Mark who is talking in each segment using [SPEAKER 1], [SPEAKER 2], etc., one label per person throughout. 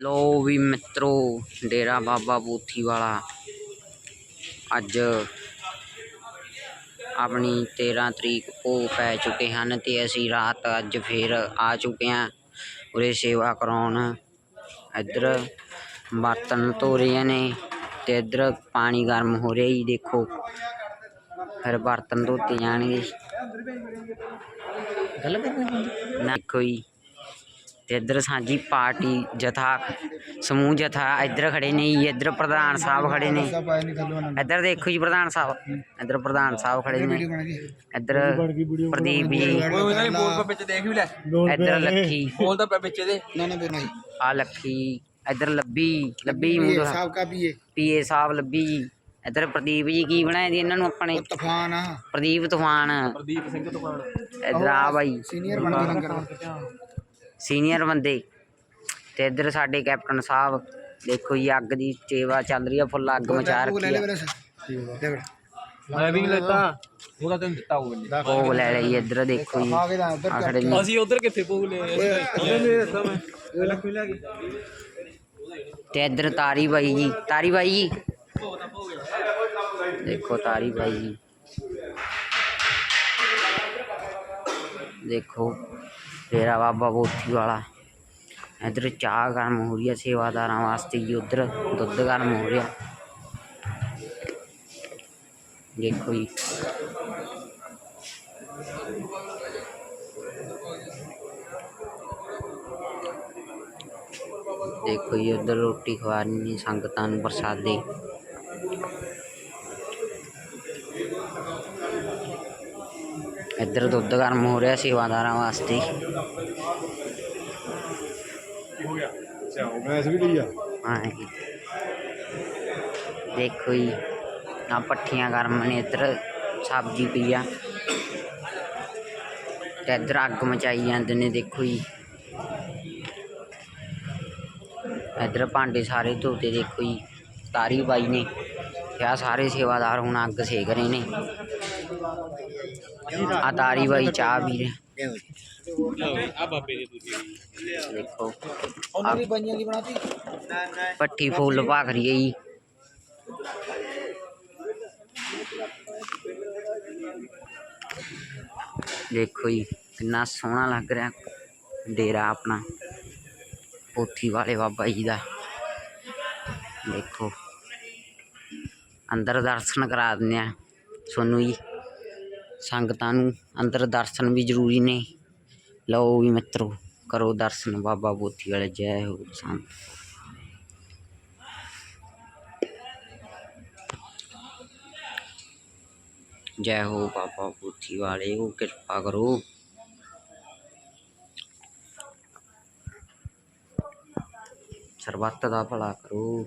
[SPEAKER 1] ਲੋ ਵੀ ਮਿੱਤਰੋ ਡੇਰਾ ਬਾਬਾ ਬੂਥੀ ਵਾਲਾ ਅੱਜ ਆਪਣੀ 13 ਤਰੀਕ ਉਹ ਪੈ ਚੁੱਕੇ ਹਨ ਤੇ ਅਸੀਂ ਰਾਤ ਅੱਜ ਫੇਰ ਆ ਚੁੱਕੇ ਹਾਂ ਉਰੇ ਸੇਵਾ ਕਰਾਉਣ ਇੱਧਰ ਬਰਤਨ ਧੋ ਰਹੇ ਨੇ ਤੇ ਇੱਧਰ ਪਾਣੀ ਗਰਮ ਹੋ ਰਿਹਾ ਜੀ ਦੇਖੋ ਫਿਰ ਬਰਤਨ ਧੋਤੇ ਜਾਣਗੇ ਗੱਲ ਨਾ ਦੇਖੋ ਜੀ ਤੇ ਇੱਧਰ ਸਾਂਝੀ ਪਾਰਟੀ ਜਥਾ ਸਮੂਹ ਜਥਾ ਇੱਧਰ ਖੜੇ ਨੇ ਜੀ ਇੱਧਰ ਪ੍ਰਧਾਨ ਸਾਹਿਬ ਖੜੇ ਨੇ।
[SPEAKER 2] ਨਹੀਂ
[SPEAKER 1] ਇੱਧਰ ਦੇਖੋ ਜੀ ਪ੍ਰਧਾਨ ਸਾਹਿਬ ਇੱਧਰ ਪ੍ਰਧਾਨ ਸਾਹਿਬ ਖੜੇ ਨੇ। ਇੱਧਰ ਪ੍ਰਦੀਪ ਜੀ। ਇੱਧਰ ਲੱਖੀ।
[SPEAKER 3] ਬੋਲਦਾ ਪਿਆ ਵਿੱਚ ਇਹਦੇ
[SPEAKER 2] ਨਾ ਨਾ ਬੋਲਣਾ
[SPEAKER 1] ਆ ਲੱਖੀ ਇੱਧਰ ਲੱਭੀ ਲੱਭੀ ਮੂੰਹ
[SPEAKER 2] ਸਾਹਿਬ ਕਾ ਵੀ ਹੈ
[SPEAKER 1] ਪੀਏ ਸਾਹਿਬ ਲੱਭੀ। ਜੀ ਇੱਧਰ ਪ੍ਰਦੀਪ ਜੀ ਕੀ ਬਣਾਇਆ ਜੀ ਇਹਨਾਂ ਨੂੰ ਆਪਣੇ?
[SPEAKER 2] ਤੂਫਾਨ
[SPEAKER 1] ਪ੍ਰਦੀਪ ਤੂਫਾਨ।
[SPEAKER 3] ਪ੍ਰਦੀਪ ਸਿੰਘ ਤੋਂ
[SPEAKER 1] ਇੱਧਰ ਆ ਬਾਈ।
[SPEAKER 2] ਸੀਨੀਅਰ ਬਣ ਗਏ ਲੰਗਰ। ਦਾ
[SPEAKER 1] ਸੀਨੀਅਰ ਬੰਦੇ ਤੇ ਇੱਧਰ ਸਾਡੇ ਕੈਪਟਨ ਸਾਹਿਬ ਦੇਖੋ ਜੀ ਅੱਗ ਦੀ ਸੇਵਾ ਚੱਲ ਰਹੀ ਆ ਫੁੱਲ ਅੱਗ ਮਚਾ
[SPEAKER 2] ਉਹ ਲੈ
[SPEAKER 1] ਰੱਖੀ
[SPEAKER 2] ਲੈ
[SPEAKER 1] ਆ
[SPEAKER 2] ਵੀਰੇ ਦੇਖ
[SPEAKER 3] ਮੈਂ ਵੀ ਨਹੀਂ ਲੈਤਾ ਉਹਦਾ ਤੈਨੂੰ ਦਿੱਤਾ ਹੋਊ ਬੰਦੇ
[SPEAKER 1] ਭੋਗ ਲੈ ਲਈ ਇੱਧਰ ਦੇਖੋ ਜੀ
[SPEAKER 2] ਆ ਕੇ ਦਾ ਉੱਧਰ
[SPEAKER 1] ਆ ਖੜੇ ਨੇ
[SPEAKER 3] ਅਸੀਂ ਉਧਰ ਕਿੱਥੇ ਪੋਗ ਲੈ ਉਹਨੇ ਨਹੀਂ ਦਿੱਤਾ ਮੈਂ ਇਹ ਲੱਖ ਵੀ ਲੈ ਗਈ
[SPEAKER 1] ਤੇ ਇੱਧਰ ਤਾਰੀ ਬਾਈ ਜੀ ਤਾਰੀ ਬਾਈ ਜੀ ਦੇਖੋ ਤਾਰੀ ਬਾਈ ਜੀ ਦੇਖੋ शेरा बाबा बोथीवाड़ा इधर चाह कारण मोहरिया सेवादार वास्ते जी उधर दुद्ध हो मोहरिया
[SPEAKER 2] देखो जी। देखो जी,
[SPEAKER 1] उधर रोटी खवा रही संगत प्रसाद। इधर तो दुद्ध गर्म हो रहा सेवादार वास्ते। हाँ देखो जी आ पट्ठिया गर्म ने इधर सब्ज़ी पी आ तो इधर अग मचाई जाते ने देखो जी। इधर भांडे सारे धोते देखो जी तारी पाई ने। क्या सारे
[SPEAKER 3] सेवादार हूँ अग सेक
[SPEAKER 1] रहे
[SPEAKER 2] ने। अतारी भाई चाह पी
[SPEAKER 1] रहे। पट्टी फूल पा करी है। देखो जी कि सोहना लग रहा है डेरा अपना। पोथी वाले बाबा जी का देखो, अंदर दर्शन करा दें सोनू जी। ਸੰਗਤਾਂ ਨੂੰ ਅੰਦਰ ਦਰਸ਼ਨ ਵੀ ਜ਼ਰੂਰੀ ਨੇ ਲਓ ਵੀ ਮਿੱਤਰੋ ਕਰੋ ਦਰਸ਼ਨ ਬਾਬਾ ਬੋਥੀ ਵਾਲੇ ਜੈ ਹੋ ਸੰਤ ਜੈ ਹੋ ਬਾਬਾ ਬੋਥੀ ਵਾਲੇ ਉਹ ਕਿਰਪਾ ਕਰੋ ਸਰਬੱਤ ਦਾ ਭਲਾ ਕਰੋ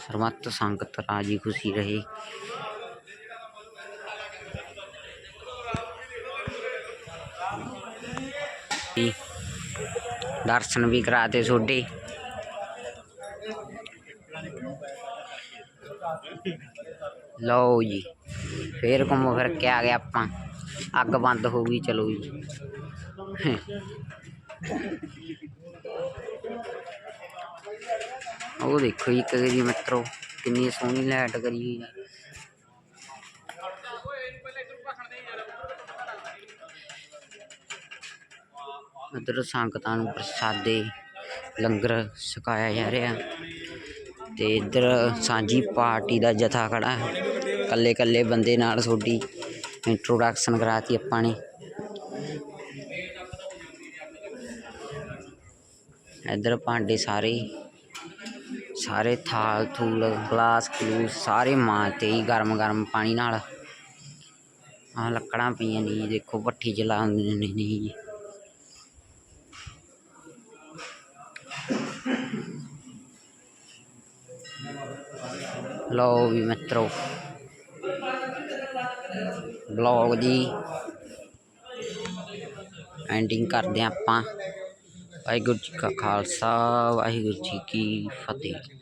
[SPEAKER 1] ਸਰਬੱਤ ਸੰਗਤ ਰਾਜੀ ਖੁਸ਼ੀ ਰਹੇ ਜੀ ਦਰਸ਼ਨ ਵੀ ਕਰਾਤੇ ਤੁਹਾਡੇ ਲਓ ਜੀ ਫੇਰ ਘੁੰਮ ਫਿਰ ਕੇ ਆ ਗਏ ਆਪਾਂ ਅੱਗ ਬੰਦ ਹੋ ਗਈ ਚਲੋ ਜੀ ਉਹ ਦੇਖੋ ਜੀ ਕਰੀ ਮਿੱਤਰੋ ਕਿੰਨੀ ਸੋਹਣੀ ਲਾਈਟ ਕਰੀ ਹੋਈ ਹੈ ਉਧਰ ਸੰਗਤਾਂ ਨੂੰ ਪ੍ਰਸਾਦੇ, ਲੰਗਰ ਛਕਾਇਆ ਜਾ ਰਿਹਾ। ਤੇ ਇੱਧਰ ਸਾਂਝੀ ਪਾਰਟੀ ਦਾ ਜਥਾ ਖੜਾ ਹੈ। ਕੱਲੇ ਕੱਲੇ ਬੰਦੇ ਨਾਲ ਤੁਹਾਡੀ ਇੰਟਰੋਡਕਸ਼ਨ ਕਰਾਤੀ ਆਪਾਂ ਨੇ। ਇੱਧਰ ਭਾਂਡੇ ਸਾਰੇ ਸਾਰੇ ਥਾਲ, ਥੂਲ, ਗਲਾਸ, ਗਲੂਸ, ਸਾਰੇ ਮਾਂਜਤੇ ਹੀ ਗਰਮ ਗਰਮ ਪਾਣੀ ਨਾਲ। ਆਹ ਲੱਕੜਾਂ ਪਈਆਂ ਨੇ ਦੇਖੋ ਭੱਠੀ ਜਲਾਉਂਦੇ ਨੇ ਲਓ ਵੀ ਮਿੱਤਰੋ ਬਲੌਗ ਦੀ ਐਂਡਿੰਗ ਕਰਦੇ ਹਾਂ ਆਪਾਂ। ਵਾਹਿਗੁਰੂ ਜੀ ਕਾ ਖਾਲਸਾ, ਵਾਹਿਗੁਰੂ ਜੀ ਕੀ ਫਤਿਹ।